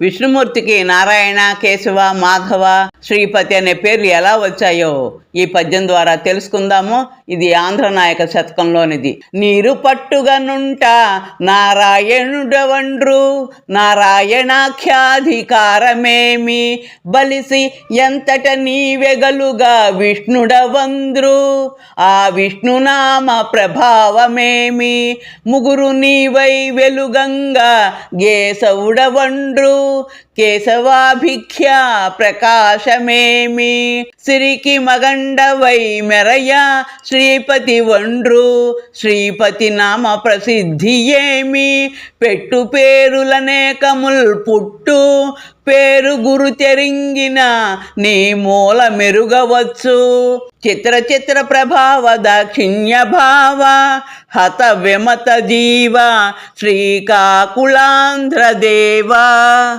విష్ణుమూర్తికి నారాయణ కేశవ మాధవ శ్రీపతి అనే పేర్లు ఎలా వచ్చాయో ఈ పద్యం ద్వారా తెలుసుకుందాము. ఇది ఆంధ్రనాయక శతకంలోనిది. నీరు పట్టుగనుంట నారాయణుడవండ్రు నారాయణాఖ్యాధికారమేమి? బలిసి ఎంతట నీవెగలుగా విష్ణుడవంద్రు? ఆ విష్ణునామ ప్రభావమేమి? ముగురు నీవై వెలుగంగా గేసవుడవండ్రు. కేశవాభిఖ్య ప్రకాశమేమి? సిరికి మగండవై మెరయ శ్రీపతి వండ్రు శ్రీపతి నామ ప్రసిద్ధి ఏమి? పెట్టు పేరులనేకముల్ పుట్టు. పేరు గురు తెరింగిన నీ మూల మెరుగవచ్చు. చిత్ర చిత్ర ప్రభావ దాక్షిణ్య భావ హత విమత జీవ శ్రీకాకుళాంధ్ర దేవా.